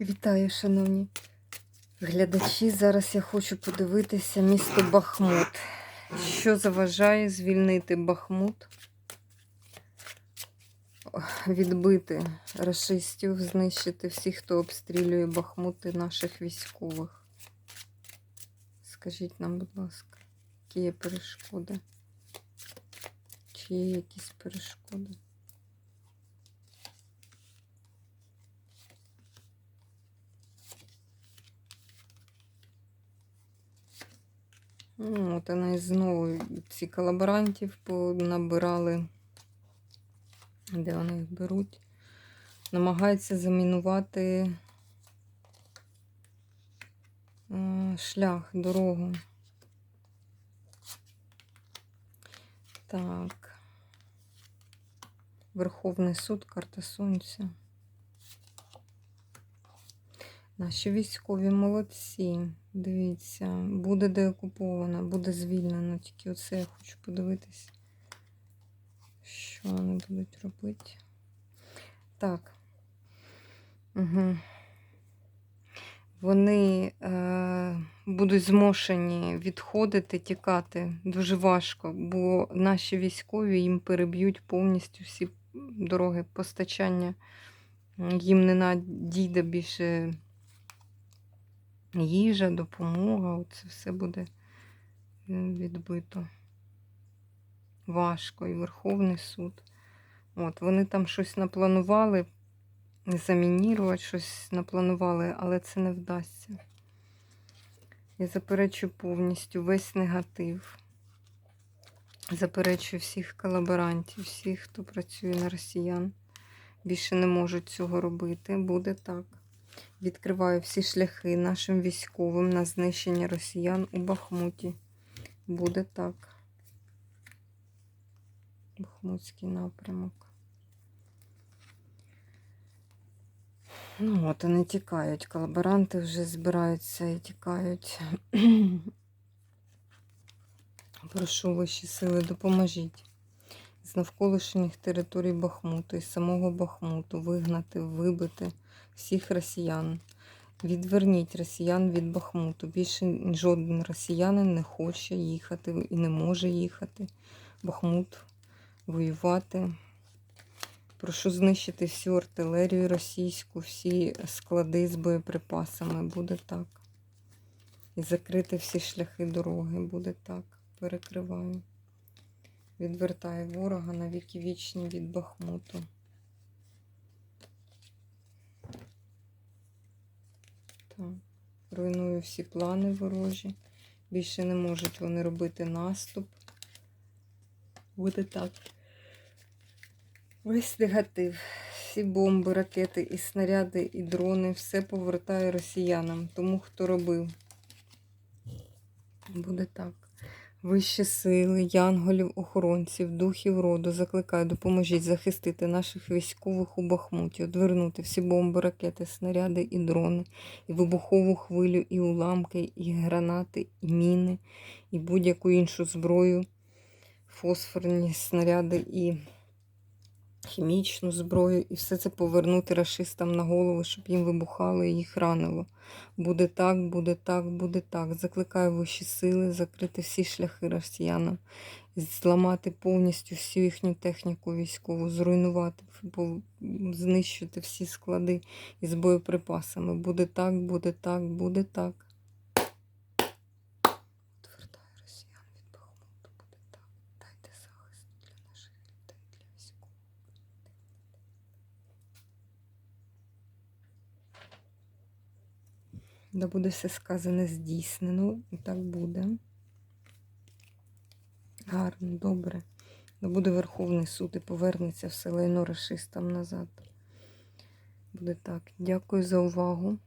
Вітаю, шановні глядачі. Зараз я хочу подивитися місто Бахмут. Що заважає звільнити Бахмут, відбити рашистів, знищити всіх, хто обстрілює Бахмути наших військових? Скажіть нам, будь ласка, які є перешкоди? Чи є якісь перешкоди? Ну, от вони знову ці колаборантів набирали, де вони їх беруть. Намагаються замінувати е, шлях, дорогу. Так. Верховний суд, карта Сонця. Наші військові молодці. Дивіться, буде деокуповано, буде звільнено. Тільки оце я хочу подивитись, що вони будуть робити. Так. Угу. Вони е, будуть змушені відходити, тікати дуже важко, бо наші військові їм переб'ють повністю всі дороги постачання. Їм не надійде більше їжа, допомога. Це все буде е, відбито. Важко. І Верховний суд. От, Вони там щось напланували, замінірувати, щось напланували, але це не вдасться. Я заперечую повністю весь негатив. Заперечую всіх колаборантів, всіх, хто працює на росіян. Більше не можуть цього робити. Буде так. Відкриваю всі шляхи нашим військовим на знищення росіян у Бахмуті. Буде так. Бахмутський напрямок. Ну от вони тікають. Колаборанти вже збираються і тікають. Прошу вищі сили, допоможіть. Навколишніх територій Бахмуту і самого Бахмуту вигнати, вибити всіх росіян. Відверніть росіян від Бахмуту. Більше жоден росіянин не хоче їхати і не може їхати. Бахмут воювати. Прошу знищити всю артилерію російську, всі склади з боєприпасами. Буде так. І закрити всі шляхи дороги. Буде так. Перекриваю. Відвертаю ворога на віки вічні від Бахмуту. Так. Руйную всі плани ворожі. Більше не можуть вони робити наступ. Буде так. Весь негатив, всі бомби, ракети, і снаряди, і дрони, все повертаю росіянам. Тому хто робив. Буде так. Вищі сили, янголів, охоронців, духів роду, закликаю, допоможіть захистити наших військових у Бахмуті, одвернути всі бомби, ракети, снаряди і дрони, і вибухову хвилю, і уламки, і гранати, і міни, і будь-яку іншу зброю, фосфорні снаряди і хімічну зброю, і все це повернути расистам на голову, щоб їм вибухало і їх ранило. Буде так, буде так, буде так. Закликаю вищі сили, закрити всі шляхи росіянам, зламати повністю всю їхню техніку військову, зруйнувати, знищити всі склади із боєприпасами. Буде так, буде так, буде так. Відвертаю росіян від Бахмуту, буде так. Дайте захист для наших людей, для військових. Да буде все сказане здійснено, і так буде. Гарно, добре. Да буде Верховний суд і повернеться все лайно расистам назад. Буде так. Дякую за увагу.